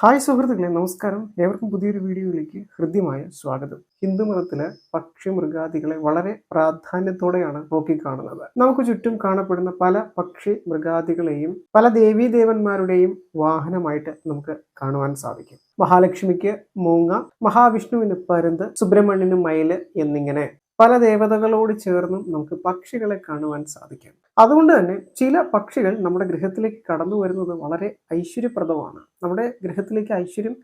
Hi സുഹൃത്തുക്കളെ നമസ്കാരം. ഏവർക്കും പുതിയൊരു വീഡിയോയിലേക്ക് ഹൃദ്യമായ സ്വാഗതം. ഹിന്ദു മതത്തിലെ പക്ഷി മൃഗാദികളെ വളരെ പ്രാധാന്യത്തോടെയാണ് നോക്കിക്കാണുന്നത്. നമുക്ക് ചുറ്റും കാണപ്പെടുന്ന പല പക്ഷി മൃഗാദികളെയും പല ദേവീദേവന്മാരുടെയും വാഹനമായിട്ട് നമുക്ക് കാണുവാൻ സാധിക്കും. മഹാലക്ഷ്മിക്ക് മൂങ്ങ മഹാവിഷ്ണുവിന് പരുന്ത് സുബ്രഹ്മണ്യന് മയിൽ എന്നിങ്ങനെ പല ദേവതകളോട് ചേർന്നും നമുക്ക് പക്ഷികളെ കാണുവാൻ സാധിക്കും. അതുകൊണ്ട് തന്നെ ചില പക്ഷികൾ നമ്മുടെ ഗൃഹത്തിലേക്ക് കടന്നു വരുന്നത് വളരെ ഐശ്വര്യപ്രദമാണ്. നമ്മുടെ ഗൃഹത്തിലേക്ക് ഐശ്വര്യം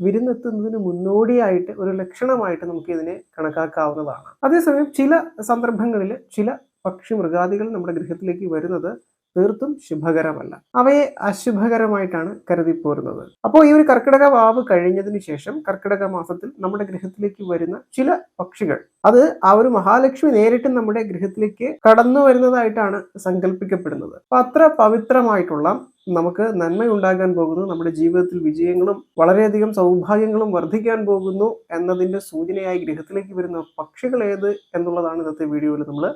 വിരുന്നെത്തുന്നതിന് മുന്നോടിയായിട്ട് ഒരു ലക്ഷണമായിട്ട് നമുക്ക് ഇതിനെ കണക്കാക്കാവുന്നതാണ്. അതേസമയം ചില സന്ദർഭങ്ങളിൽ ചില പക്ഷി മൃഗാദികൾ നമ്മുടെ ഗൃഹത്തിലേക്ക് വരുന്നത് തീർത്തും ശുഭകരമല്ല. അവയെ അശുഭകരമായിട്ടാണ് കരുതി പോരുന്നത് അപ്പോൾ ഈ ഒരു കർക്കിടക വാവ് കഴിഞ്ഞതിന് ശേഷം കർക്കിടക മാസത്തിൽ നമ്മുടെ ഗൃഹത്തിലേക്ക് വരുന്ന ചില പക്ഷികൾ അത് ആ ഒരു മഹാലക്ഷ്മി നേരിട്ട് നമ്മുടെ ഗൃഹത്തിലേക്ക് കടന്നു വരുന്നതായിട്ടാണ് സങ്കല്പിക്കപ്പെടുന്നത് അപ്പൊ അത്ര പവിത്രമായിട്ടുള്ള നമുക്ക് നന്മയുണ്ടാകാൻ പോകുന്നു നമ്മുടെ ജീവിതത്തിൽ വിജയങ്ങളും വളരെയധികം സൗഭാഗ്യങ്ങളും വർദ്ധിക്കാൻ പോകുന്നു എന്നതിന്റെ സൂചനയായി ഗൃഹത്തിലേക്ക് വരുന്ന പക്ഷികൾ ഏത് എന്നുള്ളതാണ് ഇന്നത്തെ വീഡിയോയിൽ നമ്മൾ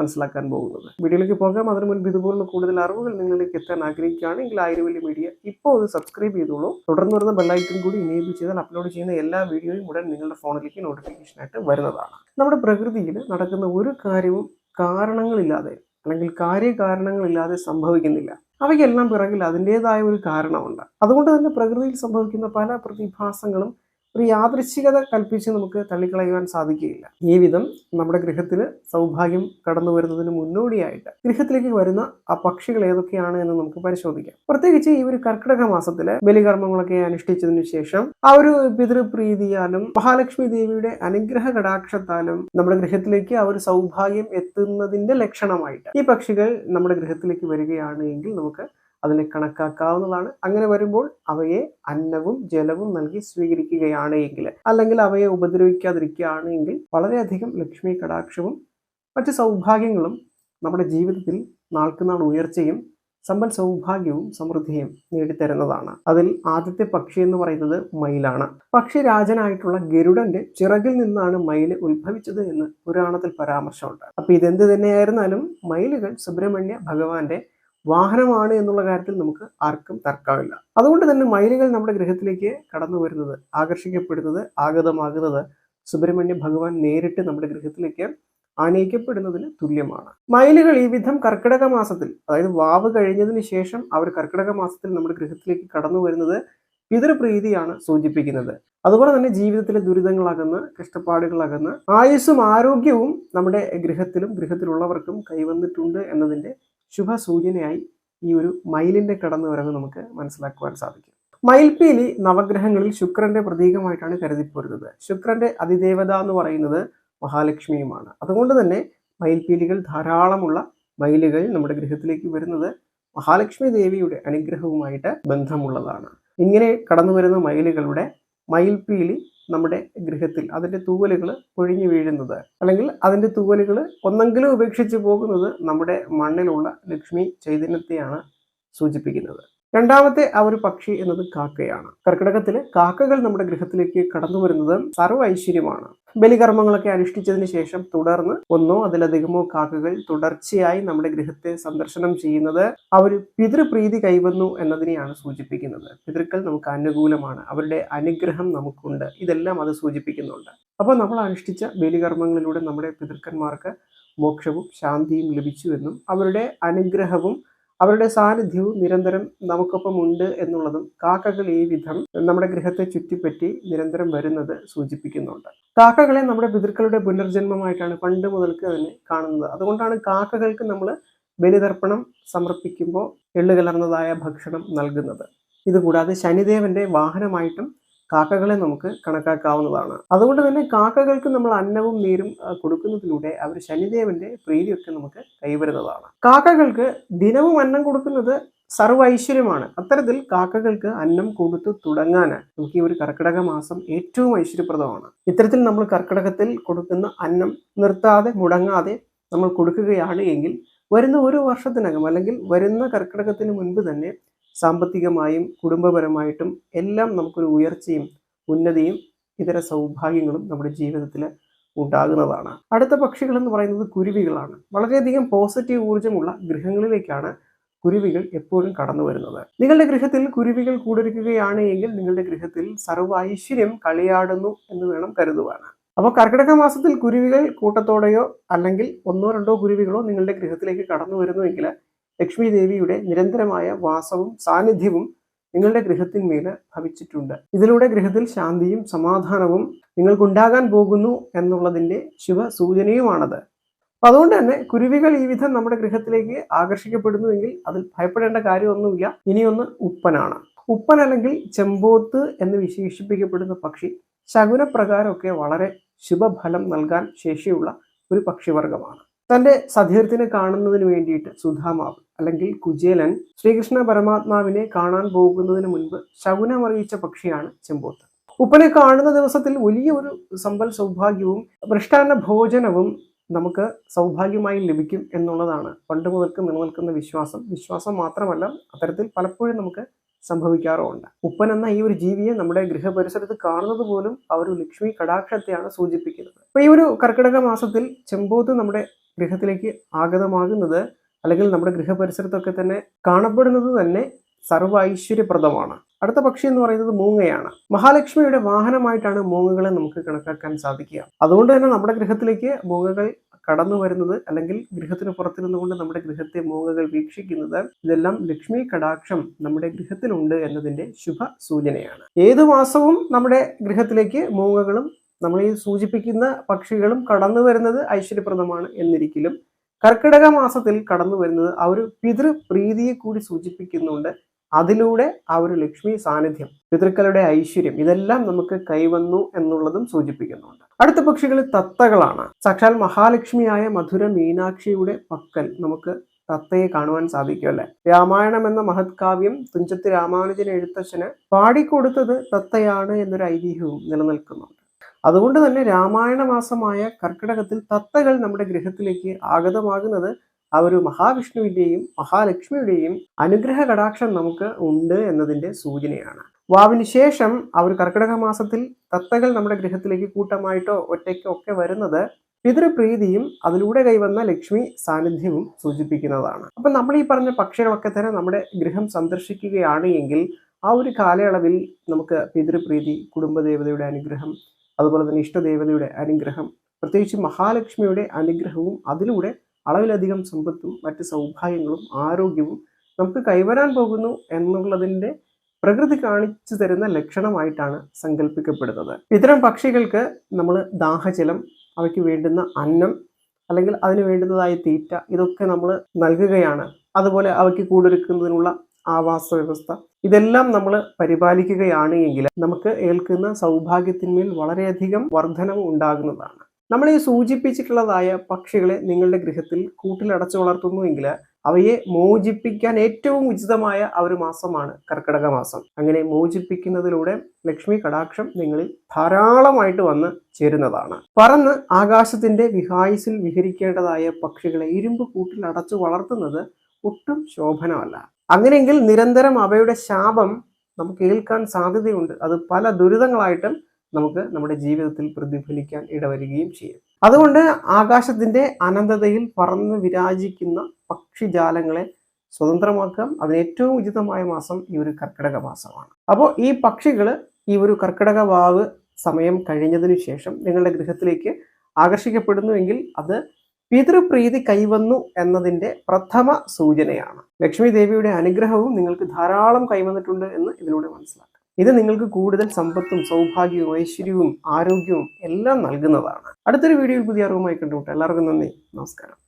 മനസ്സിലാക്കാൻ പോകുന്നത്. വീഡിയോയിലേക്ക് പോകാം. അതിനു മുൻപ് ഇതുപോലുള്ള കൂടുതൽ അറിവുകൾ നിങ്ങളിലേക്ക് എത്താൻ ആഗ്രഹിക്കുകയാണെങ്കിൽ ആയിരവലി മീഡിയ ഇപ്പോൾ അത് സബ്സ്ക്രൈബ് ചെയ്തോളൂ. തുടർന്ന് വരുന്ന ബെല്ലൈക്കൺ കൂടി ഇനേബിൾ ചെയ്താൽ അപ്ലോഡ് ചെയ്യുന്ന എല്ലാ വീഡിയോയും ഉടൻ നിങ്ങളുടെ ഫോണിലേക്ക് നോട്ടിഫിക്കേഷൻ ആയിട്ട് വരുന്നതാണ്. നമ്മുടെ പ്രകൃതിയിൽ നടക്കുന്ന ഒരു കാര്യവും കാരണങ്ങളില്ലാതെ അല്ലെങ്കിൽ കാര്യകാരണങ്ങളില്ലാതെ സംഭവിക്കുന്നില്ല. അവയ്ക്കെല്ലാം പിറകിൽ അതിന്റെതായ ഒരു കാരണമുണ്ട്. അതുകൊണ്ട് തന്നെ പ്രകൃതിയിൽ സംഭവിക്കുന്ന പല പ്രതിഭാസങ്ങളും ഒരു യാദൃശ്ചികത കൽപ്പിച്ച് നമുക്ക് തള്ളിക്കളയുവാൻ സാധിക്കുകയില്ല. ഈ വിധം നമ്മുടെ ഗൃഹത്തിൽ സൗഭാഗ്യം കടന്നു വരുന്നതിന് മുന്നോടിയായിട്ട് ഗൃഹത്തിലേക്ക് വരുന്ന ആ പക്ഷികൾ ഏതൊക്കെയാണ് എന്ന് നമുക്ക് പരിശോധിക്കാം. പ്രത്യേകിച്ച് ഈ ഒരു കർക്കിടക മാസത്തിലെ ബലികർമ്മങ്ങളൊക്കെ അനുഷ്ഠിച്ചതിനു ശേഷം ആ ഒരു പിതൃപ്രീതിയാലും മഹാലക്ഷ്മി ദേവിയുടെ അനുഗ്രഹ കടാക്ഷത്താലും നമ്മുടെ ഗൃഹത്തിലേക്ക് ആ ഒരു സൗഭാഗ്യം എത്തുന്നതിന്റെ ലക്ഷണമായിട്ട് ഈ പക്ഷികൾ നമ്മുടെ ഗൃഹത്തിലേക്ക് വരികയാണ് എങ്കിൽ നമുക്ക് അതിനെ കണക്കാക്കാവുന്നതാണ്. അങ്ങനെ വരുമ്പോൾ അവയെ അന്നവും ജലവും നൽകി സ്വീകരിക്കുകയാണ് എങ്കിൽ അല്ലെങ്കിൽ അവയെ ഉപദ്രവിക്കാതിരിക്കുകയാണ് എങ്കിൽ വളരെയധികം ലക്ഷ്മി കടാക്ഷവും മറ്റ് സൗഭാഗ്യങ്ങളും നമ്മുടെ ജീവിതത്തിൽ നാൾക്കുനാൾ ഉയർച്ചയും സമ്പൽ സൗഭാഗ്യവും സമൃദ്ധിയും നേടിത്തരുന്നതാണ്. അതിൽ ആദ്യത്തെ പക്ഷി എന്ന് പറയുന്നത് മയിലാണ്. പക്ഷി രാജനായിട്ടുള്ള ഗരുഡന്റെ ചിറകിൽ നിന്നാണ് മയിൽ ഉത്ഭവിച്ചത് എന്ന് പുരാണത്തിൽ പരാമർശമുണ്ട്. അപ്പൊ ഇതെന്ത് തന്നെയായിരുന്നാലും മയിലുകൾ സുബ്രഹ്മണ്യ ഭഗവാന്റെ വാഹനമാണ് എന്നുള്ള കാര്യത്തിൽ നമുക്ക് ആർക്കും തർക്കമില്ല. അതുകൊണ്ട് തന്നെ മയിലുകൾ നമ്മുടെ ഗ്രഹത്തിലേക്ക് കടന്നു വരുന്നത് ആകർഷിക്കപ്പെടുന്നത് ആഗതമാകുന്നത് സുബ്രഹ്മണ്യ ഭഗവാൻ നേരിട്ട് നമ്മുടെ ഗൃഹത്തിലേക്ക് ആനയിക്കപ്പെടുന്നതിന് തുല്യമാണ്. മയിലുകൾ ഈ വിധം കർക്കിടക മാസത്തിൽ അതായത് വാവ് കഴിഞ്ഞതിന് ശേഷം അവർ കർക്കിടക മാസത്തിൽ നമ്മുടെ ഗൃഹത്തിലേക്ക് കടന്നു വരുന്നത് പിതൃപ്രീതിയാണ് സൂചിപ്പിക്കുന്നത്. അതുപോലെ തന്നെ ജീവിതത്തിലെ ദുരിതങ്ങളകന്ന് കഷ്ടപ്പാടുകളകന്ന് ആയുസ്സും ആരോഗ്യവും നമ്മുടെ ഗൃഹത്തിലും ഗൃഹത്തിലുള്ളവർക്കും കൈവന്നിട്ടുണ്ട് എന്നതിന്റെ ശുഭ സൂചനയായി ഈ ഒരു മയിലിന്റെ കടന്നുവരവ് നമുക്ക് മനസ്സിലാക്കുവാൻ സാധിക്കും. മയിൽപ്പീലി നവഗ്രഹങ്ങളിൽ ശുക്രന്റെ പ്രതീകമായിട്ടാണ് കരുതിപ്പോരുന്നത്. ശുക്രന്റെ അതിദേവത എന്ന് പറയുന്നത് മഹാലക്ഷ്മിയുമാണ്. അതുകൊണ്ട് തന്നെ മയിൽപ്പീലികൾ ധാരാളമുള്ള മയിലുകൾ നമ്മുടെ ഗൃഹത്തിലേക്ക് വരുന്നത് മഹാലക്ഷ്മി ദേവിയുടെ അനുഗ്രഹവുമായിട്ട് ബന്ധമുള്ളതാണ്. ഇങ്ങനെ കടന്നു വരുന്ന മയിലുകളുടെ മയിൽപീലി നമ്മുടെ ഗൃഹത്തിൽ അതിന്റെ തൂവലുകൾ പൊഴിഞ്ഞു വീഴുന്നത്. അല്ലെങ്കിൽ അതിന്റെ തൂവലുകൾ ഒന്നെങ്കിലും ഉപേക്ഷിച്ച് പോകുന്നത് നമ്മുടെ മണ്ണിലുള്ള ലക്ഷ്മി ചൈതന്യത്തെയാണ് സൂചിപ്പിക്കുന്നത്. രണ്ടാമത്തെ ആ ഒരു പക്ഷി എന്നത് കാക്കയാണ്. കർക്കിടകത്തിൽ കാക്കകൾ നമ്മുടെ ഗൃഹത്തിലേക്ക് കടന്നു വരുന്നത് സർവ ഐശ്വര്യമാണ്. ബലികർമ്മങ്ങളൊക്കെ അനുഷ്ഠിച്ചതിന് ശേഷം തുടർന്ന് ഒന്നോ അതിലധികമോ കാക്കകൾ തുടർച്ചയായി നമ്മുടെ ഗൃഹത്തെ സന്ദർശനം ചെയ്യുന്നത് അവർ പിതൃപ്രീതി കൈവന്നു എന്നതിനെയാണ് സൂചിപ്പിക്കുന്നത്. പിതൃക്കൾ നമുക്ക് അനുകൂലമാണ്. അവരുടെ അനുഗ്രഹം നമുക്കുണ്ട്. ഇതെല്ലാം അത് സൂചിപ്പിക്കുന്നുണ്ട്. അപ്പോൾ നമ്മൾ അനുഷ്ഠിച്ച ബലികർമ്മങ്ങളിലൂടെ നമ്മുടെ പിതൃക്കന്മാർക്ക് മോക്ഷവും ശാന്തിയും ലഭിച്ചു എന്നും അവരുടെ അനുഗ്രഹവും അവരുടെ സാന്നിധ്യവും നിരന്തരം നമുക്കൊപ്പം ഉണ്ട് എന്നുള്ളതും കാക്കകൾ ഈ വിധം നമ്മുടെ ഗൃഹത്തെ ചുറ്റിപ്പറ്റി നിരന്തരം വരുന്നത് സൂചിപ്പിക്കുന്നുണ്ട്. കാക്കകളെ നമ്മുടെ പിതൃക്കളുടെ പുനർജന്മമായിട്ടാണ് പണ്ട് മുതൽക്ക് തന്നെ കാണുന്നത്. അതുകൊണ്ടാണ് കാക്കകൾക്ക് നമ്മൾ ബലിതർപ്പണം സമർപ്പിക്കുമ്പോൾ എള്ളു കലർന്നതായ ഭക്ഷണം നൽകുന്നത്. ഇതുകൂടാതെ ശനിദേവന്റെ വാഹനമായിട്ടും കാക്കകളെ നമുക്ക് കണക്കാക്കാവുന്നതാണ്. അതുകൊണ്ട് തന്നെ കാക്കകൾക്ക് നമ്മൾ അന്നവും നീരും കൊടുക്കുന്നതിലൂടെ അവർ ശനിദേവന്റെ പ്രീതിയൊക്കെ നമുക്ക് കൈവരുന്നതാണ്. കാക്കകൾക്ക് ദിനവും അന്നം കൊടുക്കുന്നത് സർവ ഐശ്വര്യമാണ് അത്തരത്തിൽ കാക്കകൾക്ക് അന്നം കൊടുത്തു തുടങ്ങാൻ നമുക്ക് ഈ ഒരു കർക്കിടക മാസം ഏറ്റവും ഐശ്വര്യപ്രദമാണ്. ഇത്തരത്തിൽ നമ്മൾ കർക്കിടകത്തിൽ കൊടുക്കുന്ന അന്നം നിർത്താതെ മുടങ്ങാതെ നമ്മൾ കൊടുക്കുകയാണ് എങ്കിൽ വരുന്ന ഒരു വർഷത്തിനകം അല്ലെങ്കിൽ വരുന്ന കർക്കിടകത്തിന് മുൻപ് തന്നെ സാമ്പത്തികമായും കുടുംബപരമായിട്ടും എല്ലാം നമുക്കൊരു ഉയർച്ചയും ഉന്നതിയും ഇതര സൗഭാഗ്യങ്ങളും നമ്മുടെ ജീവിതത്തിൽ ഉണ്ടാകുന്നതാണ്. അടുത്ത പക്ഷികൾ എന്ന് പറയുന്നത് കുരുവികളാണ്. വളരെയധികം പോസിറ്റീവ് ഊർജമുള്ള ഗൃഹങ്ങളിലേക്കാണ് കുരുവികൾ എപ്പോഴും കടന്നു വരുന്നത്. നിങ്ങളുടെ ഗൃഹത്തിൽ കുരുവികൾ കൂടൊരുക്കുകയാണ് എങ്കിൽ നിങ്ങളുടെ ഗൃഹത്തിൽ സർവ ഐശ്വര്യം കളിയാടുന്നു എന്ന് വേണം കരുതുവാണ് അപ്പോൾ കർക്കിടക മാസത്തിൽ കുരുവികൾ കൂട്ടത്തോടെയോ അല്ലെങ്കിൽ ഒന്നോ രണ്ടോ കുരുവികളോ നിങ്ങളുടെ ഗൃഹത്തിലേക്ക് കടന്നു വരുന്നുവെങ്കിൽ ലക്ഷ്മി ദേവിയുടെ നിരന്തരമായ വാസവും സാന്നിധ്യവും നിങ്ങളുടെ ഗൃഹത്തിന്മേൽ ഭവിച്ചിട്ടുണ്ട്. ഇതിലൂടെ ഗൃഹത്തിൽ ശാന്തിയും സമാധാനവും നിങ്ങൾക്കുണ്ടാകാൻ പോകുന്നു എന്നുള്ളതിന്റെ ശുഭ സൂചനയുമാണത് അപ്പൊ അതുകൊണ്ട് തന്നെ കുരുവികൾ ഈ വിധം നമ്മുടെ ഗൃഹത്തിലേക്ക് ആകർഷിക്കപ്പെടുന്നുവെങ്കിൽ അതിൽ ഭയപ്പെടേണ്ട കാര്യമൊന്നുമില്ല. ഇനിയൊന്ന് ഉപ്പനാണ്. ഉപ്പൻ അല്ലെങ്കിൽ ചെമ്പോത്ത് എന്ന് വിശേഷിപ്പിക്കപ്പെടുന്ന പക്ഷി ശകുനപ്രകാരമൊക്കെ വളരെ ശുഭഫലം നൽകാൻ ശേഷിയുള്ള ഒരു പക്ഷിവർഗമാണ് തന്റെ സധീർത്തിനെ കാണുന്നതിന് വേണ്ടിയിട്ട് സുധാമാവ് അല്ലെങ്കിൽ കുചേലൻ ശ്രീകൃഷ്ണ പരമാത്മാവിനെ കാണാൻ പോകുന്നതിന് മുൻപ് ശകുനം അറിയിച്ച പക്ഷിയാണ് ചെമ്പോത്ത്. ഉപ്പനെ കാണുന്ന ദിവസത്തിൽ വലിയ ഒരു സമ്പൽ സൗഭാഗ്യവും മൃഷ്ടാന്ന ഭോജനവും നമുക്ക് സൗഭാഗ്യമായി ലഭിക്കും എന്നുള്ളതാണ് പണ്ട് മുതൽക്ക് നിലനിൽക്കുന്ന വിശ്വാസം. വിശ്വാസം മാത്രമല്ല അത്തരത്തിൽ പലപ്പോഴും നമുക്ക് സംഭവിക്കാറുമുണ്ട്. ഉപ്പൻ എന്ന ഈ ഒരു ജീവിയെ നമ്മുടെ ഗൃഹപരിസരത്ത് കാണുന്നത് പോലും ആ ഒരു ലക്ഷ്മി കടാക്ഷത്തെയാണ് സൂചിപ്പിക്കുന്നത്. അപ്പൊ ഈ ഒരു കർക്കിടക മാസത്തിൽ ചെമ്പോത്ത് നമ്മുടെ ഗൃഹത്തിലേക്ക് ആഗതമാകുന്നത് അല്ലെങ്കിൽ നമ്മുടെ ഗൃഹപരിസരത്തൊക്കെ തന്നെ കാണപ്പെടുന്നത് തന്നെ സർവ ഐശ്വര്യപ്രദമാണ് അടുത്ത പക്ഷി എന്ന് പറയുന്നത് മൂങ്ങയാണ്. മഹാലക്ഷ്മിയുടെ വാഹനമായിട്ടാണ് മൂങ്ങകളെ നമുക്ക് കണക്കാക്കാൻ സാധിക്കുക. അതുകൊണ്ട് തന്നെ നമ്മുടെ ഗൃഹത്തിലേക്ക് മൂങ്ങകൾ കടന്നു വരുന്നത് അല്ലെങ്കിൽ ഗൃഹത്തിന് പുറത്തിരുന്നുകൊണ്ട് നമ്മുടെ ഗൃഹത്തെ മൂങ്ങകൾ വീക്ഷിക്കുന്നത് ഇതെല്ലാം ലക്ഷ്മി കടാക്ഷം നമ്മുടെ ഗൃഹത്തിലുണ്ട് എന്നതിന്റെ ശുഭ സൂചനയാണ് ഏതു മാസവും നമ്മുടെ ഗൃഹത്തിലേക്ക് മൂങ്ങകളും നമ്മൾ ഈ സൂചിപ്പിക്കുന്ന പക്ഷികളും കടന്നു വരുന്നത് ഐശ്വര്യപ്രദമാണ് എന്നിരിക്കലും കർക്കിടക മാസത്തിൽ കടന്നു വരുന്നത് ആ ഒരു പിതൃപ്രീതിയെ കൂടി സൂചിപ്പിക്കുന്നുണ്ട്. അതിലൂടെ ആ ഒരു ലക്ഷ്മി സാന്നിധ്യം പിതൃക്കളുടെ ഐശ്വര്യം ഇതെല്ലാം നമുക്ക് കൈവന്നു എന്നുള്ളതും സൂചിപ്പിക്കുന്നുണ്ട്. അടുത്ത പക്ഷികൾ തത്തകളാണ്. സാക്ഷാൽ മഹാലക്ഷ്മിയായ മധുര മീനാക്ഷിയുടെ പക്കൽ നമുക്ക് തത്തയെ കാണുവാൻ സാധിക്കും അല്ലെ? രാമായണം എന്ന മഹത്കാവ്യം തുഞ്ചത്ത് രാമാനുജൻ എഴുത്തച്ഛന് പാടിക്കൊടുത്തത് തത്തയാണ് എന്നൊരു ഐതിഹ്യവും നിലനിൽക്കുന്നുണ്ട്. അതുകൊണ്ട് തന്നെ രാമായണ മാസമായ കർക്കിടകത്തിൽ തത്തകൾ നമ്മുടെ ഗൃഹത്തിലേക്ക് ആഗതമാകുന്നത് ആ ഒരു മഹാവിഷ്ണുവിന്റെയും മഹാലക്ഷ്മിയുടെയും അനുഗ്രഹ കടാക്ഷം നമുക്ക് ഉണ്ട് എന്നതിന്റെ സൂചനയാണ്. വാവിന് ശേഷം ആ ഒരു കർക്കിടക മാസത്തിൽ തത്തകൾ നമ്മുടെ ഗൃഹത്തിലേക്ക് കൂട്ടമായിട്ടോ ഒറ്റയ്ക്കോ ഒക്കെ വരുന്നത് പിതൃപ്രീതിയും അതിലൂടെ കൈവന്ന ലക്ഷ്മി സാന്നിധ്യവും സൂചിപ്പിക്കുന്നതാണ്. അപ്പൊ നമ്മൾ ഈ പറഞ്ഞ പക്ഷികളൊക്കെ തന്നെ നമ്മുടെ ഗൃഹം സന്ദർശിക്കുകയാണ് എങ്കിൽ ആ ഒരു കാലയളവിൽ നമുക്ക് പിതൃപ്രീതി കുടുംബദേവതയുടെ അനുഗ്രഹം അതുപോലെ തന്നെ ഇഷ്ടദേവതയുടെ അനുഗ്രഹം പ്രത്യേകിച്ച് മഹാലക്ഷ്മിയുടെ അനുഗ്രഹവും അതിലൂടെ അളവിലധികം സമ്പത്തും മറ്റ് സൗഭാഗ്യങ്ങളും ആരോഗ്യവും നമുക്ക് കൈവരാൻ പോകുന്നു എന്നുള്ളതിന്റെ പ്രകൃതി കാണിച്ചു തരുന്ന ലക്ഷണമായിട്ടാണ് സങ്കല്പിക്കപ്പെടുന്നത് ഇത്തരം പക്ഷികൾക്ക് നമ്മൾ ദാഹജലം അവയ്ക്ക് വേണ്ടുന്ന അന്നം അല്ലെങ്കിൽ അതിന് വേണ്ടുന്നതായ തീറ്റ ഇതൊക്കെ നമ്മൾ നൽകുകയാണ്. അതുപോലെ അവയ്ക്ക് കൂടൊരുക്കുന്നതിനുള്ള ആവാസ വ്യവസ്ഥ ഇതെല്ലാം നമ്മൾ പരിപാലിക്കുകയാണ് എങ്കിൽ നമുക്ക് ഏൽക്കുന്ന സൗഭാഗ്യത്തിന്മേൽ വളരെയധികം വർധനവ് ഉണ്ടാകുന്നതാണ്. നമ്മൾ ഈ സൂചിപ്പിച്ചിട്ടുള്ളതായ പക്ഷികളെ നിങ്ങളുടെ ഗൃഹത്തിൽ കൂട്ടിലടച്ചു വളർത്തുന്നുവെങ്കിൽ അവയെ മോചിപ്പിക്കാൻ ഏറ്റവും ഉചിതമായ ആ ഒരു മാസമാണ് കർക്കിടക മാസം. അങ്ങനെ മോചിപ്പിക്കുന്നതിലൂടെ ലക്ഷ്മി കടാക്ഷം നിങ്ങളിൽ ധാരാളമായിട്ട് വന്ന് ചേരുന്നതാണ്. പറന്ന് ആകാശത്തിന്റെ വിഹായുസിൽ വിഹരിക്കേണ്ടതായ പക്ഷികളെ ഇരുമ്പ് കൂട്ടിൽ അടച്ചു വളർത്തുന്നത് ഒട്ടും ശോഭനമല്ല. അങ്ങനെയെങ്കിൽ നിരന്തരം അവയുടെ ശാപം നമുക്ക് ഏൽക്കാൻ സാധ്യതയുണ്ട്. അത് പല ദുരിതങ്ങളായിട്ടും നമുക്ക് നമ്മുടെ ജീവിതത്തിൽ പ്രതിഫലിക്കാൻ ഇടവരികയും ചെയ്യും. അതുകൊണ്ട് ആകാശത്തിന്റെ അനന്തതയിൽ പറന്ന് വിരാജിക്കുന്ന പക്ഷിജാലങ്ങളെ സ്വതന്ത്രമാക്കാം. അതിന് ഏറ്റവും ഉചിതമായ മാസം ഈ ഒരു കർക്കിടക മാസമാണ്. അപ്പോൾ ഈ പക്ഷികൾ ഈ ഒരു കർക്കിടക വാവ് സമയം കഴിഞ്ഞതിനു ശേഷം നിങ്ങളുടെ ഗൃഹത്തിലേക്ക് ആകർഷിക്കപ്പെടുന്നുവെങ്കിൽ അത് പിതൃപ്രീതി കൈവന്നു എന്നതിന്റെ പ്രഥമ സൂചനയാണ്. ലക്ഷ്മി ദേവിയുടെ അനുഗ്രഹവും നിങ്ങൾക്ക് ധാരാളം കൈവന്നിട്ടുണ്ട് എന്ന് ഇതിലൂടെ മനസ്സിലാക്കാം. ഇത് നിങ്ങൾക്ക് കൂടുതൽ സമ്പത്തും സൗഭാഗ്യവും ഐശ്വര്യവും ആരോഗ്യവും എല്ലാം നൽകുന്നതാണ്. അടുത്തൊരു വീഡിയോയിൽ പുതിയ അറിവുമായി കണ്ടുമുട്ടാം. എല്ലാവർക്കും നന്ദി. നമസ്കാരം.